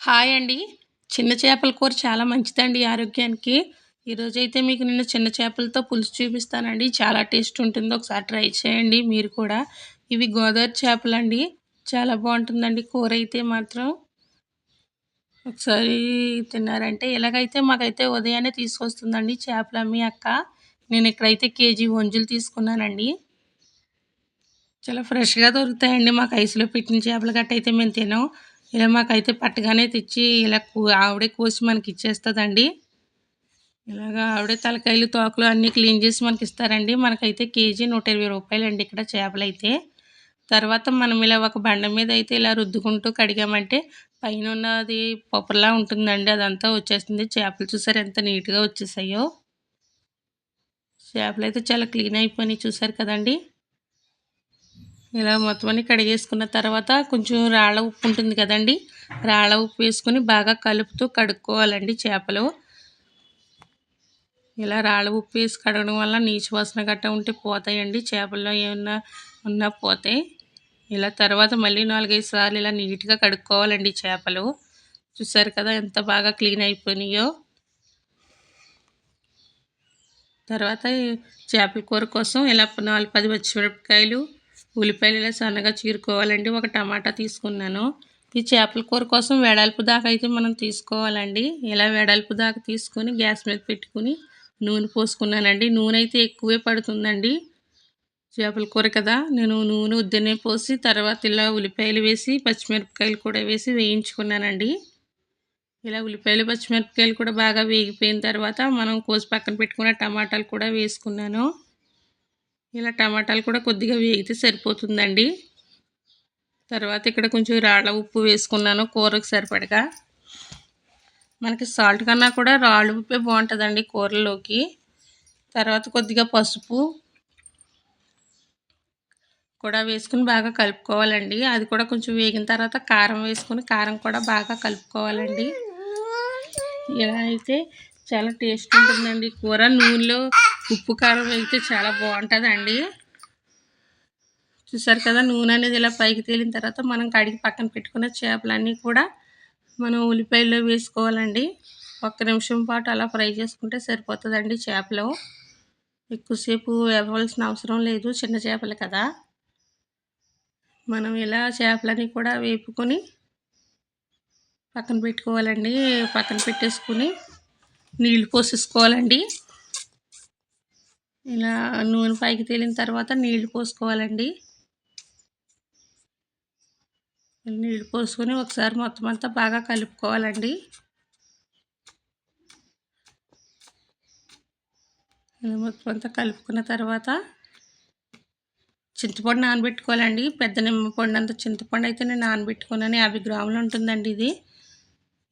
Hi అండి. చిన్న చేపల కూర చాలా మంచిదండి ఆరోగ్యానికి. ఈరోజైతే మీకు నిన్న చిన్న చేపలతో పులుసు చూపిస్తానండి. చాలా టేస్ట్ ఉంటుంది ఒకసారి ట్రై చేయండి మీరు కూడా. ఇవి గోదావరి చేపలండి. చాలా బాగుంటుందండి కూర అయితే మాత్రం. ఒకసారి తిన్నారంటే ఎలాగైతే మాకైతే ఉదయాన్నే తీసుకొస్తుందండి చేపలు అమ్మి అక్క. నేను ఇక్కడైతే కేజీ వంజులు తీసుకున్నానండి. చాలా ఫ్రెష్గా దొరుకుతాయండి మాకు ఐసులో పెట్టిన చేపలు గట్ట అయితే మేము తినాం ఇలా మాకైతే పట్టగానే తెచ్చి ఇలా ఆవిడే కోసి మనకి ఇచ్చేస్తుందండి ఇలాగా ఆవిడే తలకాయలు తోకలు అన్నీ క్లీన్ చేసి మనకి ఇస్తారండి మనకైతే కేజీ నూట ఇరవై రూపాయలు అండి ఇక్కడ చేపలు అయితే తర్వాత మనం ఇలా ఒక బండ మీద అయితే ఇలా రుద్దుకుంటూ కడిగామంటే పైన ఉన్నది పొప్పలా ఉంటుందండి. అదంతా వచ్చేస్తుంది. చేపలు చూసారు ఎంత నీట్గా వచ్చేసాయో. చేపలు అయితే చాలా క్లీన్ అయిపోయినాయి చూసారు కదండి. ఇలా మొత్తం అన్ని కడిగేసుకున్న తర్వాత కొంచెం రాళ్ళ ఉప్పు ఉంటుంది కదండి. రాళ్ళ ఉప్పు వేసుకొని బాగా కలుపుతూ కడుక్కోవాలండి చేపలు. ఇలా రాళ్ళ ఉప్పు వేసి కడగడం వల్ల నీచు వాసన గట్ట ఉంటే పోతాయండి. చేపల్లో ఏమన్నా ఉన్నా పోతాయి. ఇలా తర్వాత మళ్ళీ నాలుగైదు సార్లు ఇలా నీట్గా కడుక్కోవాలండి చేపలు. చూసారు కదా ఎంత బాగా క్లీన్ అయిపోయినాయో. తర్వాత చేపల కూర కోసం ఇలా నాలుగు పది పచ్చిమిరపకాయలు ఉల్లిపాయలు ఇలా సన్నగా చీరుకోవాలండి. ఒక టమాటా తీసుకున్నాను. ఈ చేపల కూర కోసం వెడల్పు దాకా అయితే మనం తీసుకోవాలండి. ఇలా వెడల్పు దాకా తీసుకొని గ్యాస్ మీద పెట్టుకుని నూనె పోసుకున్నానండి. నూనె అయితే ఎక్కువే పడుతుందండి. చేపల కూర కదా. నేను నూనె ఉద్దనే పోసి తర్వాత ఇలా ఉల్లిపాయలు వేసి పచ్చిమిరపకాయలు కూడా వేసి వేయించుకున్నానండి. ఇలా ఉల్లిపాయలు పచ్చిమిరపకాయలు కూడా బాగా వేగిపోయిన తర్వాత మనం కోసి పక్కన పెట్టుకున్న టమాటాలు కూడా వేసుకున్నాను. ఇలా టమాటాలు కూడా కొద్దిగా వేగితే సరిపోతుందండి. తర్వాత ఇక్కడ కొంచెం రాళ్ళ ఉప్పు వేసుకున్నాను కూరకు సరిపడగా. మనకి సాల్ట్ కన్నా కూడా రాళ్ళు ఉప్పే బాగుంటుందండి కూరలోకి తర్వాత కొద్దిగా పసుపు కూడా వేసుకుని బాగా కలుపుకోవాలండి. అది కూడా కొంచెం వేగిన తర్వాత కారం వేసుకుని కారం కూడా బాగా కలుపుకోవాలండి. ఇలా అయితే చాలా టేస్ట్ ఉంటుందండి కూర. నూనెలో ఉప్పు కారం వేస్తే చాలా బాగుంటుందండి. చూసారు కదా నూనె అనేది ఇలా పైకి తేలిన తర్వాత మనం కడిగి పక్కన పెట్టుకున్న చేపలన్నీ కూడా మనం ఉల్లిపాయల్లో వేసుకోవాలండి. ఒక్క నిమిషం పాటు అలా ఫ్రై చేసుకుంటే సరిపోతుందండి చేపలు. ఎక్కువసేపు ఇవ్వాల్సిన అవసరం లేదు చిన్న చేపలు కదా. మనం ఇలా చేపలని కూడా వేపుకొని పక్కన పెట్టుకోవాలండి. పక్కన పెట్టేసుకుని నీళ్ళు పోసేసుకోవాలండి. ఇలా నూనె పైకి తేలిన తర్వాత నీళ్ళు పోసుకోవాలండి. నీళ్ళు పోసుకొని ఒకసారి మొత్తం అంతా బాగా కలుపుకోవాలండి. మొత్తం అంతా కలుపుకున్న తర్వాత చింతపండు నానబెట్టుకోవాలండి. పెద్ద నిమ్మపండు అంత చింతపండు అయితే నేను నానబెట్టుకున్నాను. యాభై గ్రాములు ఉంటుందండి ఇది.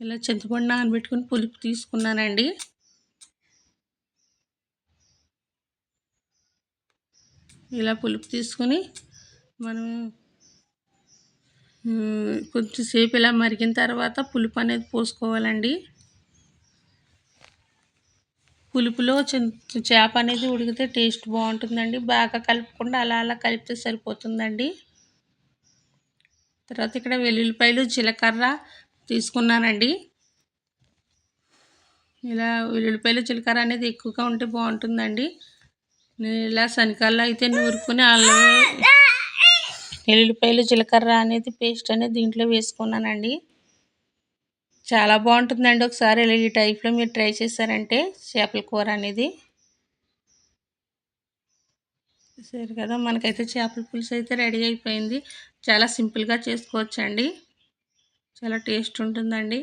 ఇలా చింతపండు నానబెట్టుకుని పులుపు తీసుకున్నానండి. ఇలా పులుపు తీసుకొని మనం కొంచెంసేపు ఇలా మరిగిన తర్వాత పులుపు అనేది పోసుకోవాలండి. పులుపులో చేప అనేది ఉడికితే టేస్ట్ బాగుంటుందండి. బాగా కలుపుకుండా అలా అలా కలిపితే సరిపోతుందండి. తర్వాత ఇక్కడ వెల్లుల్లిపాయలు జీలకర్ర తీసుకున్నానండి. ఇలా వెల్లుల్లిపాయలు జీలకర్ర అనేది ఎక్కువగా ఉంటే బాగుంటుందండి. నేను ఇలా శనకాల్లో అయితే నూరుకుని అల్లం ఎల్లుల్లిపాయలు జీలకర్ర అనేది పేస్ట్ అనేది దీంట్లో వేసుకున్నానండి. చాలా బాగుంటుందండి ఒకసారి ఇలా ఈ టైప్లో మీరు ట్రై చేశారంటే చేపల కూర అనేది. సరే కదా మనకైతే చేపల పులుసు అయితే రెడీ అయిపోయింది. చాలా సింపుల్గా చేసుకోవచ్చండి. చాలా టేస్ట్ ఉంటుందండి.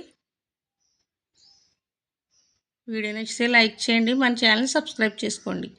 వీడియో నచ్చితే లైక్ చేయండి మన ఛానల్ సబ్స్క్రైబ్ చేసుకోండి.